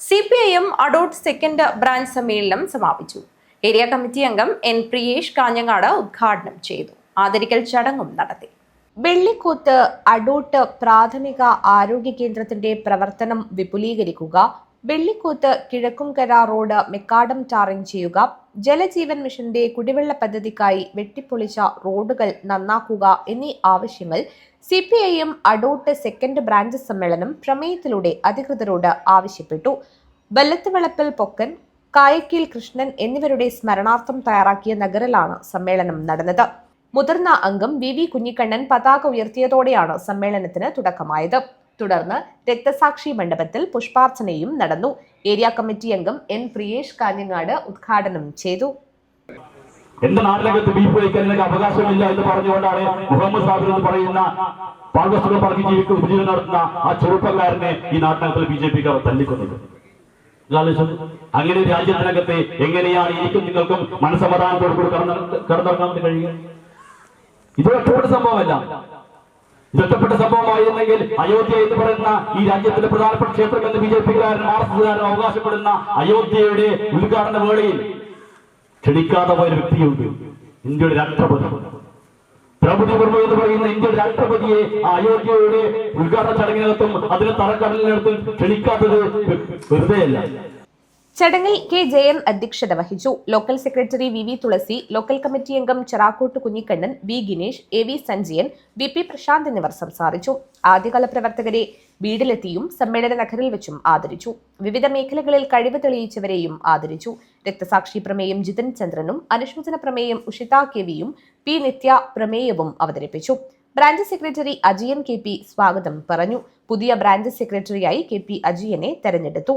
C P I M Adott second branch സമ്മേളനം സമാപിച്ചു. Area committee അംഗം എൻ പ്രിയേഷ് കാഞ്ഞങ്ങാട് ഉദ്ഘാടനം ചെയ്തു. ആദരിക്കൽ ചടങ്ങും നടത്തി. വെള്ളിക്കൂത്ത് അഡോട്ട് പ്രാഥമിക ആരോഗ്യ കേന്ദ്രത്തിന്റെ പ്രവർത്തനം വിപുലീകരിക്കുക Vellikkoothu Kizhakkumkara road macadam tarring ചെയ്യുക. ജലജീവൻ മിഷന്റെ കുടിവെള്ള പദ്ധതിക്കായി വെട്ടിപ്പൊളിച്ച റോഡുകൾ നന്നാക്കുക എന്നീ ആവശ്യങ്ങൾ C P I Adott second branch സമ്മേളനം പ്രമേയത്തിലൂടെ അധികൃതരോട് ആവശ്യപ്പെട്ടു. വല്ലത്തുവളപ്പിൽ പൊക്കൻ കായക്കീൽ കൃഷ്ണൻ എന്നിവരുടെ സ്മരണാർത്ഥം തയ്യാറാക്കിയ നഗറിലാണ് സമ്മേളനം നടന്നത്. മുതിർന്ന അംഗം വി വി കുഞ്ഞിക്കണ്ണൻ പതാക ഉയർത്തിയതോടെയാണ് സമ്മേളനത്തിന് തുടക്കമായത്. തുടർന്ന് രക്തസാക്ഷി മണ്ഡപത്തിൽ പുഷ്പാർച്ചനയും നടന്നു. ഏരിയ കമ്മിറ്റി അംഗം എൻ പ്രിയേഷ് കാഞ്ഞങ്ങാട് ഉദ്ഘാടനം ചെയ്തു. എന്റെ നാട്ടിലകത്ത് ബീഫ് കഴിക്കാൻ എനിക്ക് അവകാശമില്ല എന്ന് പറഞ്ഞുകൊണ്ടാണ് മുഹമ്മദ് സാബിർ എന്ന് പറയുന്ന പാർവസ്തുകൾ പറഞ്ഞ് ജീവിക്കും ഉപജീവനം നടത്തുന്ന ആ ചെറുപ്പക്കാരനെ ഈ നാട്ടിനകത്ത് ബി ജെ പിക്കാർ തല്ലിക്കൊന്നത്. അങ്ങനെ രാജ്യത്തിനകത്തെ എങ്ങനെയാണ് എനിക്കും നിങ്ങൾക്കും മനസമാധാനത്തോട് കൂടി കടന്നു കടന്നിറങ്ങാൻ കഴിയുക? ഇത് ഒറ്റപ്പെട്ട സംഭവമല്ല. ഒറ്റപ്പെട്ട സംഭവമായിരുന്നെങ്കിൽ അയോധ്യ എന്ന് പറയുന്ന ഈ രാജ്യത്തിന്റെ പ്രധാനപ്പെട്ട ക്ഷേത്രം എന്ന് ബി ജെ പിക്കാരൻ ആർ എസ് കാരൻ അവകാശപ്പെടുന്ന അയോധ്യയുടെ ഉദ്ഘാടന വേളയിൽ ക്ഷണിക്കാതെ പോയ വ്യക്തിയുണ്ട്. ഇന്ത്യയുടെ രാഷ്ട്രപതി. ദ്രൗപദി മുർമു എന്ന് പറയുന്ന ഇന്ത്യയുടെ രാഷ്ട്രപതിയെ അയോധ്യയുടെ ഉദ്ഘാടന ചടങ്ങിനകത്തും അതിന് തറക്കടലിനകത്തും ക്ഷണിക്കാത്തത് വെറുതെയല്ല. ചടങ്ങിൽ കെ ജയൻ അധ്യക്ഷത വഹിച്ചു. Local secretary V V Thulasi local committee അംഗം Cherakkot Kunhikannan V Ginesh A V Sanjayan V P Prashanth എന്നിവർ സംസാരിച്ചു. ആദ്യകാല പ്രവർത്തകരെ വീട്ടിലെത്തിയും സമ്മേളന നഗറിൽ വെച്ചും ആദരിച്ചു. വിവിധ മേഖലകളിൽ കഴിവ് തെളിയിച്ചവരെയും ആദരിച്ചു. രക്തസാക്ഷി പ്രമേയം ജിതൻ ചന്ദ്രനും അനുശോചന പ്രമേയം ഉഷിത കെ വിയും പി നിത്യ പ്രമേയവും അവതരിപ്പിച്ചു. Branch secretary Ajiyan K P സ്വാഗതം പറഞ്ഞു. പുതിയ ബ്രാഞ്ച് സെക്രട്ടറിയായി കെ പി അജിയനെ തെരഞ്ഞെടുത്തു.